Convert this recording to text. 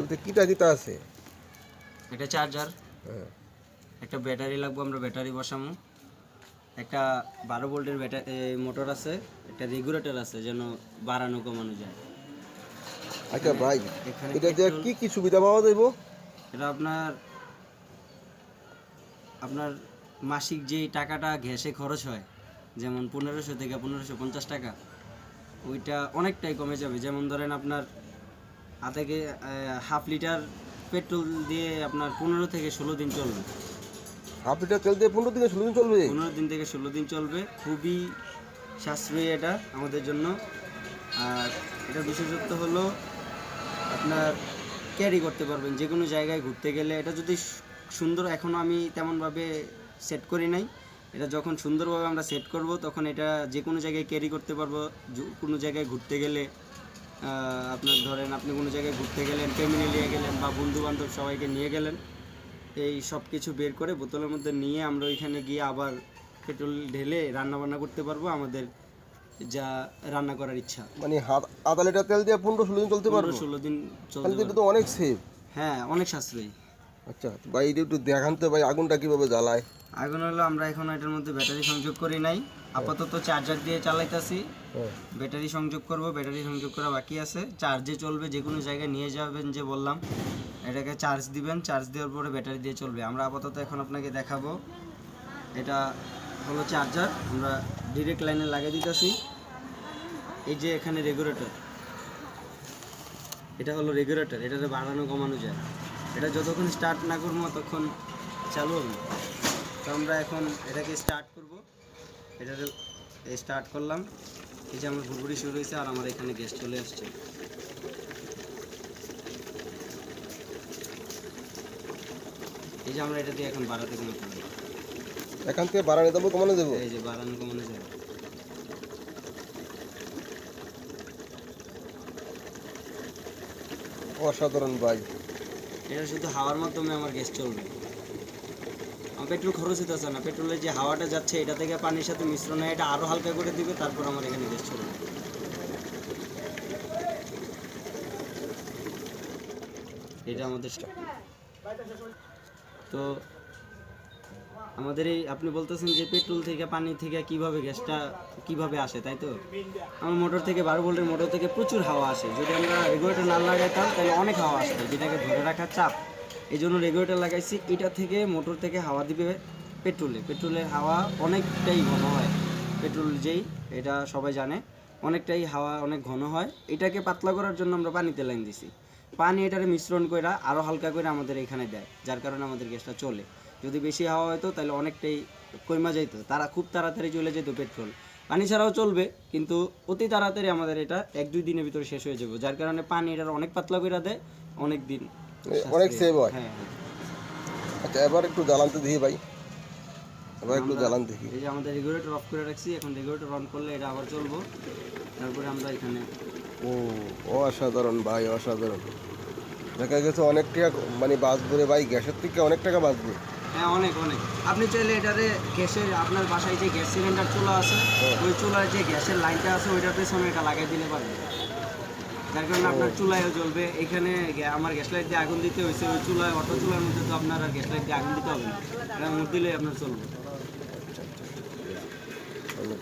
এতে কিটা দিতে আছে? এটা চার্জার। হ্যাঁ। একটা ব্যাটারি লাগবে আমরা ব্যাটারি বসামু। একটা বারো ভোল্টের ব্যাটারি মোটর আছে একটা রেগুলেটর আছে যেন বাড়ানো কমানো যায়। আচ্ছা ভাই এটা দিয়ে কি কি সুবিধা পাওয়া যাইব? এটা আপনার আপনার মাসিক যে টাকাটা গ্যাসে খরচ হয় যেমন পনেরোশো থেকে পনেরোশো পঞ্চাশ টাকা ওইটা অনেকটাই কমে যাবে। যেমন ধরেন আপনার হাতে হাফ লিটার পেট্রোল দিয়ে আপনার পনেরো থেকে ষোলো দিন চলবে। হাফ লিটার তেল দিয়ে পনেরো থেকে ষোলো দিন চলবে? পনেরো দিন থেকে ষোলো দিন চলবে। খুবই সাশ্রয়ী এটা আমাদের জন্য। আর এটা বিশেষত্ব হলো আপনার ক্যারি করতে পারবেন যে কোনো জায়গায় ঘুরতে গেলে। এটা যদি সুন্দর এখনও আমি তেমনভাবে সেট করি নাই। এটা যখন সুন্দরভাবে আমরা সেট করব তখন এটা যে কোনো জায়গায় ক্যারি করতে পারব কোনো জায়গায় ঘুরতে গেলে। আপনার ধরেন আপনি কোনো জায়গায় ঘুরতে গেলেন ফ্যামিলি নিয়ে গেলেন বা বন্ধু বান্ধব সবাইকে নিয়ে গেলেন এই সব কিছু বের করে বোতলের মধ্যে নিয়ে আমরা ওইখানে গিয়ে আবার পেট্রোল ঢেলে রান্না বান্না করতে পারব আমাদের যা রান্না করার ইচ্ছা। মানে আধা লিটার তেল দিয়ে পনেরো ষোলো দিন চলতে পারব? ষোলো দিন চলতে। তো অনেক সেফ হ্যাঁ অনেক সাশ্রয়ী। আচ্ছা ভাই এটা একটু দেখান তো ভাই আগুনটা কীভাবে জ্বালায়? আগুন হলো আমরা এখন এটার মধ্যে ব্যাটারি সংযোগ করি নাই। আপাতত চার্জার দিয়ে চালাইতাছি। হ্যাঁ। ব্যাটারি সংযোগ করব ব্যাটারি সংযোগ করা বাকি আছে। চার্জে চলবে যে কোনো জায়গায় নিয়ে যাবেন যে বললাম। এটাকে চার্জ দিবেন চার্জ দেওয়ার পরে ব্যাটারি দিয়ে চলবে। আমরা আপাতত এখন আপনাকে দেখাবো। এটা হলো চার্জার আমরা ডিরেক্ট লাইনে লাগিয়ে দিতেছি। এই যে এখানে রেগুলেটর এটা হলো রেগুলেটর এটাতে বাড়ানো কমানো যায়। এটা যতক্ষণ স্টার্ট না করব ততক্ষণ চালু হবে। তো আমরা এখন এটাকে স্টার্ট করব। এটাতে স্টার্ট করলাম। এই যে আমার ঘুরঘুরি শুরু হয়েছে আর আমার এখানে গ্যাস চলে আসছে। এই যে আমরা এটা দিয়ে এখন বাড়াতে পারি এখান থেকে বাড়ানো দেবো কমানো দেবো এই যে বাড়ানো কমানো যায় অসাধারণ ভাই। এটা শুধু হাওয়ার মাধ্যমে আমার গ্যাস চলবে। আমার পেট্রোল খরচ হতে আছে না। পেট্রোলের যে হাওয়াটা যাচ্ছে, এটা থেকে পানির সাথে মিশ্রণ হয় এটা আরও হালকা করে দিবে, তারপর আমার এখানে গ্যাস চলবে। এটা আমাদের তো আমাদের এই আপনি বলতেছেন যে পেট্রোল থেকে, পানি থেকে কীভাবে গ্যাসটা কীভাবে আসে, তাই তো? আমার মোটর থেকে, বারো ভোল্টের মোটর থেকে প্রচুর হাওয়া আসে। যদি আমরা রেগুলেটর না লাগাইতাম, তাহলে অনেক হাওয়া আসতো, যেটাকে ধরে রাখার চাপ। এই জন্য রেগুলেটর লাগাইছি, এটা থেকে মোটর থেকে হাওয়া দিবে পেট্রোলে। পেট্রোলের হাওয়া অনেকটাই ঘন হয়। পেট্রোল যেই, এটা সবাই জানে, অনেকটাই হাওয়া অনেক ঘন হয়। এটাকে পাতলা করার জন্য আমরা পানিতে লাইন দিছি। পানি এটারে মিশ্রণ করে আরও হালকা করে আমাদের এখানে দেয়, যার কারণে আমাদের গ্যাসটা চলে। যদি বেশি হাওয়া হতো তাহলে অনেকটাই কইমা যেত তারা খুব তাড়াতাড়ি চলে যেত পেট্রোল। পানি ছাড়াও চলবে কিন্তু অতি তাড়াতাড়ি আমাদের এটা এক দুই দিনের ভিতরে শেষ হয়ে যাবে। যার কারণে পানি এটার অনেক পাতলা করে দেয় অনেক দিন অনেক সেভ হয়। হ্যাঁ হ্যাঁ। আচ্ছা এবার একটু জ্বালানতে দেখি ভাই। এবার একটু জ্বালান দেখি। এই যে আমাদের রেগুলেটর অফ করে রাখছি এখন রেগুলেটর অন করলে এটা আবার চলবো। তারপরে আমরা এখানে ও অসাধারণ ভাই অসাধারণ। দেখা গেছে অনেক টাকা মানে বাঁচবে রে ভাই গ্যাসের থেকে অনেক টাকা বাঁচবে হ্যাঁ অনেক অনেক। আপনি চাইলে এটারে গ্যাসের আপনার বাসায় যে গ্যাস সিলিন্ডার চুলা আছে হ্যাঁ। ওই চুলার যে গ্যাসের লাইনটা আছে ওইটার পেছনে এটা লাগাই দিলে পারবে। যার কারণে আপনার চুলায়ও জ্বলবে। এখানে আমার গ্যাস লাইট দিয়ে আগুন দিতে হয়েছে ওই চুলায় অটো চুলার মধ্যে তো আপনার আর গ্যাস লাইট দিয়ে আগুন দিতে হবে না। এটা মুখ দিলেই আপনার চলবে। ভালো।